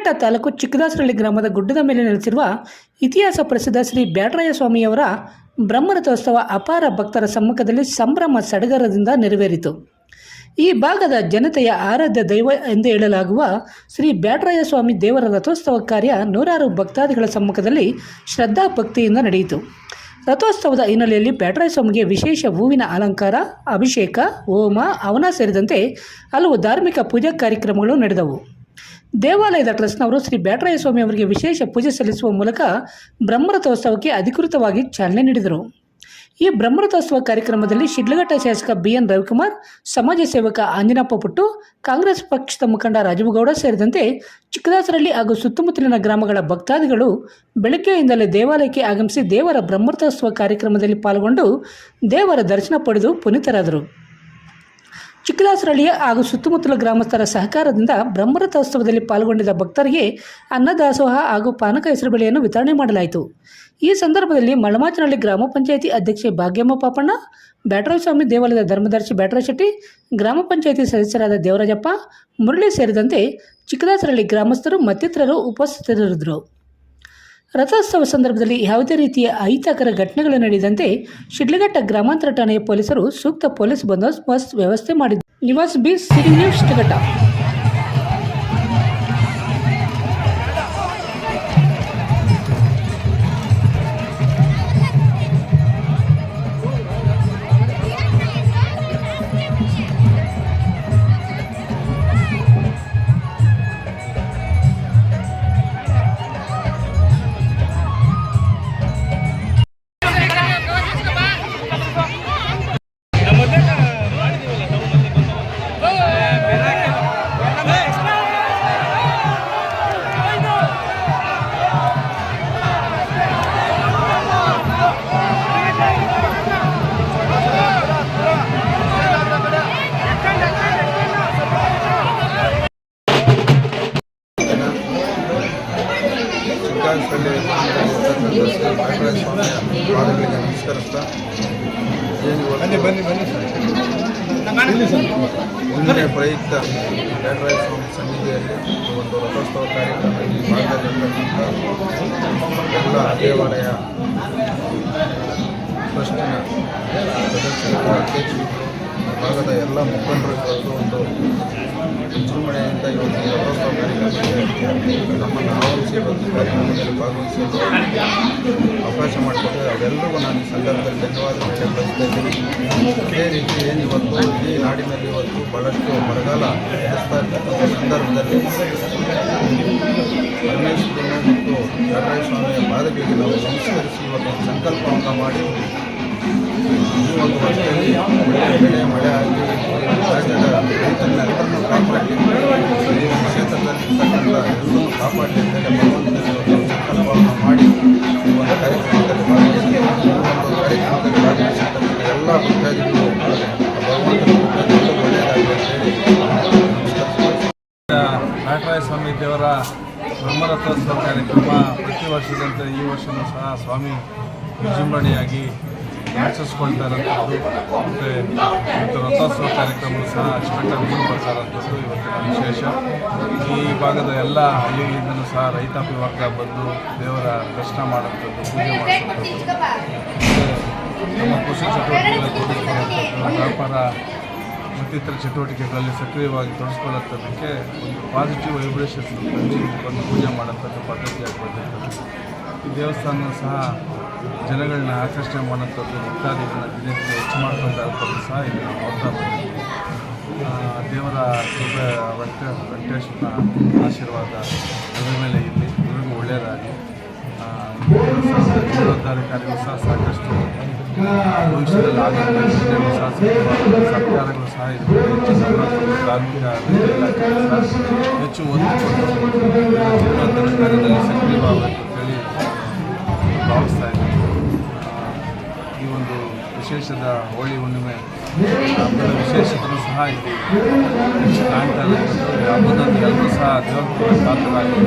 ಶಿಡ್ಲಘಟ್ಟ ತಾಲೂಕು ಚಿಕ್ಕದಾಸರಳ್ಳಿ ಗ್ರಾಮದ ಗುಡ್ಡದ ಮೇಲೆ ನೆಲೆಸಿರುವ ಇತಿಹಾಸ ಪ್ರಸಿದ್ಧ ಶ್ರೀ ಬ್ಯಾಟರಾಯ ಸ್ವಾಮಿಯವರ ಬ್ರಹ್ಮರಥೋತ್ಸವ ಅಪಾರ ಭಕ್ತರ ಸಮ್ಮುಖದಲ್ಲಿ ಸಂಭ್ರಮ ಸಡಗರದಿಂದ ನೆರವೇರಿತು. ಈ ಭಾಗದ ಜನತೆಯ ಆರಾಧ್ಯ ದೈವ ಎಂದು ಹೇಳಲಾಗುವ ಶ್ರೀ ಬ್ಯಾಟರಾಯ ಸ್ವಾಮಿ ದೇವರ ರಥೋತ್ಸವ ಕಾರ್ಯ ನೂರಾರು ಭಕ್ತಾದಿಗಳ ಸಮ್ಮುಖದಲ್ಲಿ ಶ್ರದ್ಧಾ ಭಕ್ತಿಯಿಂದ ನಡೆಯಿತು. ರಥೋತ್ಸವದ ಹಿನ್ನೆಲೆಯಲ್ಲಿ ಬ್ಯಾಟರಾಯ ಸ್ವಾಮಿಗೆ ವಿಶೇಷ ಹೂವಿನ ಅಲಂಕಾರ, ಅಭಿಷೇಕ, ಹೋಮ, ಅವನ ಸೇರಿದಂತೆ ಹಲವು ಧಾರ್ಮಿಕ ಪೂಜಾ ಕಾರ್ಯಕ್ರಮಗಳು ನಡೆದವು. ದೇವಾಲಯದ ಟ್ರಸ್ಟ್ನವರು ಶ್ರೀ ಬ್ಯಾಟರಾಯ ಸ್ವಾಮಿ ಅವರಿಗೆ ವಿಶೇಷ ಪೂಜೆ ಸಲ್ಲಿಸುವ ಮೂಲಕ ಬ್ರಹ್ಮರಥೋತ್ಸವಕ್ಕೆ ಅಧಿಕೃತವಾಗಿ ಚಾಲನೆ ನೀಡಿದರು. ಈ ಬ್ರಹ್ಮರಥೋತ್ಸವ ಕಾರ್ಯಕ್ರಮದಲ್ಲಿ ಶಿಡ್ಲಘಟ್ಟ ಶಾಸಕ ಬಿ ಎನ್ ರವಿಕುಮಾರ್, ಸಮಾಜ ಸೇವಕ ಆಂಜನಪ್ಪ ಪುಟ್ಟು, ಕಾಂಗ್ರೆಸ್ ಪಕ್ಷದ ಮುಖಂಡ ರಾಜೀವಗೌಡ ಸೇರಿದಂತೆ ಚಿಕ್ಕದಾಸರಳ್ಳಿ ಹಾಗೂ ಸುತ್ತಮುತ್ತಲಿನ ಗ್ರಾಮಗಳ ಭಕ್ತಾದಿಗಳು ಬೆಳಗ್ಗೆಯಿಂದಲೇ ದೇವಾಲಯಕ್ಕೆ ಆಗಮಿಸಿ ದೇವರ ಬ್ರಹ್ಮರಥೋತ್ಸವ ಕಾರ್ಯಕ್ರಮದಲ್ಲಿ ಪಾಲ್ಗೊಂಡು ದೇವರ ದರ್ಶನ ಪಡೆದು ಪುನೀತರಾದರು. ಚಿಕ್ಕದಾಸರಳ್ಳಿಯ ಹಾಗೂ ಸುತ್ತಮುತ್ತಲ ಗ್ರಾಮಸ್ಥರ ಸಹಕಾರದಿಂದ ಬ್ರಹ್ಮರಥೋತ್ಸವದಲ್ಲಿ ಪಾಲ್ಗೊಂಡಿದ್ದ ಭಕ್ತರಿಗೆ ಅನ್ನದಾಸೋಹ ಹಾಗೂ ಪಾನಕ ಹೆಸರು ಬೆಳೆಯನ್ನು ವಿತರಣೆ ಮಾಡಲಾಯಿತು. ಈ ಸಂದರ್ಭದಲ್ಲಿ ಮಳಮಾಚನಹಳ್ಳಿ ಗ್ರಾಮ ಪಂಚಾಯಿತಿ ಅಧ್ಯಕ್ಷೆ ಭಾಗ್ಯಮ್ಮ ಪಾಪಣ್ಣ ಬ್ಯಾಟರಾಯಸ್ವಾಮಿ ದೇವಾಲಯದ ಧರ್ಮದರ್ಶಿ ಶೆಟ್ಟಿ, ಗ್ರಾಮ ಪಂಚಾಯಿತಿ ಸದಸ್ಯರಾದ ದೇವರಾಜಪ್ಪ, ಮುರಳಿ ಸೇರಿದಂತೆ ಚಿಕ್ಕದಾಸರಳ್ಳಿ ಗ್ರಾಮಸ್ಥರು ಮತ್ತಿತರರು ಉಪಸ್ಥಿತರಿದ್ದರು. ರಥೋತ್ಸವ ಸಂದರ್ಭದಲ್ಲಿ ಯಾವುದೇ ರೀತಿಯ ಅಹಿತಕರ ಘಟನೆಗಳು ನಡೆದಂತೆ ಶಿಡ್ಲಘಟ್ಟ ಗ್ರಾಮಾಂತರ ಠಾಣೆಯ ಪೊಲೀಸರು ಸೂಕ್ತ ಪೊಲೀಸ್ ಬಂದೋಬಸ್ತ್ ವ್ಯವಸ್ಥೆ ಮಾಡಿದ್ದಾರೆ ನಿವಾಸ್ ಬಿ ಶಿಡ್ಲಘಟ್ಟ. ಸ್ವಾಮಿಯ ಪಾದಗಳಿಗೆ ನಮಸ್ಕರಿಸ್ತಾ ಏನು ಬನ್ನಿ ಬನ್ನಿ ಬನ್ನಿ ಪ್ರಯುಕ್ತ ಸ್ವಾಮಿ ಸನ್ನಿಧಿಯಲ್ಲಿ ಒಂದು ರಥೋತ್ಸವ ಕಾರ್ಯಕ್ರಮ ಈ ಭಾಗದಲ್ಲಿರ್ತಕ್ಕಂಥ ಎಲ್ಲ ದೇವಾಲಯ ಟ್ರಸ್ಟಿನ ಸದಸ್ಯರು ಅಧ್ಯಕ್ಷರು ಭಾಗದ ಎಲ್ಲ ಮುಖಂಡರು ಇವತ್ತು ಒಂದು ವಿಜೃಂಭಣೆಯಿಂದ ಇವತ್ತು ರಥೋತ್ಸವ ಕಾರ್ಯಕ್ರಮಕ್ಕೆ ನಮ್ಮನ್ನು ಇವತ್ತು ಕಾರ್ಯಕ್ರಮದಲ್ಲಿ ಭಾಗವಹಿಸಲು ಅವಕಾಶ ಮಾಡಿಕೊಟ್ಟರೆ ಅವೆಲ್ಲರಿಗೂ ನಾನು ಈ ಸಂದರ್ಭದಲ್ಲಿ ಧನ್ಯವಾದ ಬಯಸ್ತಾ ಇದ್ದೀನಿ. ಅದೇ ರೀತಿ ಏನು ಇವತ್ತು ಈ ನಾಡಿನಲ್ಲಿ ಇವತ್ತು ಭಾಳಷ್ಟು ಬರಗಾಲ ಎದುರಿಸ್ತಾ ಇರ್ತಕ್ಕಂಥ ಸಂದರ್ಭದಲ್ಲಿ ಪರಮೇಶ್ವರನು ಮತ್ತು ನಟರಾಯ ಸ್ವಾಮಿಯ ಪಾದಗಳಿಗೆ ನಾವು ಸಂಸ್ಕರಿಸಿ ಇವತ್ತು ಸಂಕಲ್ಪವನ್ನು ಮಾಡಿ ಈ ಒಂದು ವರ್ಷದಲ್ಲಿ ಬೆಳೆ, ಮಳೆ ಆಗಿ ರಾಜ್ಯದ ರೈತರನ್ನೆಲ್ಲರನ್ನೂ ಸ್ವಾಮಿ ದೇವರ ಬ್ರಹ್ಮರಥೋತ್ಸವ ಕಾರ್ಯಕ್ರಮ ಪ್ರತಿ ವರ್ಷದಂತೆ ಈ ವರ್ಷವೂ ಸಹ ಸ್ವಾಮಿ ವಿಜೃಂಭಣೆಯಾಗಿ ಆಚರಿಸ್ಕೊಳ್ತಾ ಇರೋಂಥದ್ದು ಮತ್ತು ಇವತ್ತು ರಥೋತ್ಸವ ಕಾರ್ಯಕ್ರಮವೂ ಸಹ ಅಚ್ಚುಕಟ್ಟಾಗಿ ಮುಂದೆ ಬರ್ತಾ ಇರೋಂಥದ್ದು ಇವತ್ತಿನ ವಿಶೇಷ. ಈ ಭಾಗದ ಎಲ್ಲ ಹಳ್ಳಿಗಳಿಂದಲೂ ಸಹ ರೈತಾಪಿ ವರ್ಗ ಬಂದು ದೇವರ ದರ್ಶನ ಮಾಡೋಂಥದ್ದು ಪೂಜೆ ಮಾಡೋಂಥದ್ದು ನಮ್ಮ ಕೃಷಿ ಚಟುವಟಿಕೆಗಳ ವ್ಯಾಪಾರ ಮತ್ತಿತರ ಚಟುವಟಿಕೆಗಳಲ್ಲಿ ಸಕ್ರಿಯವಾಗಿ ತೊಡಗಿಸ್ಕೊಳ್ಳೋಂಥದ್ದಕ್ಕೆ ಒಂದು ಪಾಸಿಟಿವ್ ವೈಬ್ರೇಷನ್ ಬಂದು ಪೂಜೆ ಮಾಡೋಂಥದ್ದು ಪದ್ಧತಿ ಆಗ್ಬೋದು. ಈ ದೇವಸ್ಥಾನ ಸಹ ಜನಗಳನ್ನ ಆಕರ್ಷಣೆ ಮಾಡೋಂಥದ್ದು ಭಕ್ತಾದಿಗಳನ್ನ ದಿನಕ್ಕೆ ಹೆಚ್ಚು ಮಾಡ್ಕೊಳ್ತಾ ಸಹ ಇಲ್ಲಿ ನೋಡ್ತಾ ದೇವರ ಕೃಪೆ ವೆಂಕಟೇಶ್ವರ ಆಶೀರ್ವಾದ ಅದರ ಮೇಲೆ ಇಲ್ಲಿ ಎಲ್ರಿಗೂ ಒಳ್ಳೆಯದಾಗಿ ಜೀರ್ಣೋದ್ಧಾರ ಕಾರ್ಯಗಳು ಸಹ ಸಾಕಷ್ಟು ಭವಿಷ್ಯದಲ್ಲಿ ಆಗುತ್ತೆ ಇದರಲ್ಲಿ ಸಹ ಸರ್ಕಾರ- ಸರ್ಕಾರಗಳು ಸಹ ಇದಕ್ಕೆ ಹೆಚ್ಚು ಗಮನ ಕೊಟ್ಟು ಧಾರ್ಮಿಕ ಇಲಾಖೆ ಸಹ ಹೆಚ್ಚು ಒತ್ತು ಕೊಟ್ಟು ಇದರ ಜೀರ್ಣೋದ್ಧಾರ ಕಾರ್ಯದಲ್ಲಿ ಸಕ್ರಿಯವಾಗಬೇಕು ಅಂತೇಳಿ ನಾನು ಭಾವಿಸ್ತಾ ಇದ್ದೀನಿ ಆ, ಈ ಒಂದು ವಿಶೇಷದ ಹೋಳಿ ಹುಣ್ಣಿಮೆ ಹಬ್ಬದ ವಿಶೇಷತೆಯೂ ಸಹ ಇಲ್ಲಿ ಹೆಚ್ಚು ಕಾಣ್ತಾ ಇರುವಂಥದ್ದು ಈ ಹಬ್ಬದಂದು ಎಲ್ಲರೂ ಸಹ ದೇವರ ಪಾತ್ರರಾಗಿ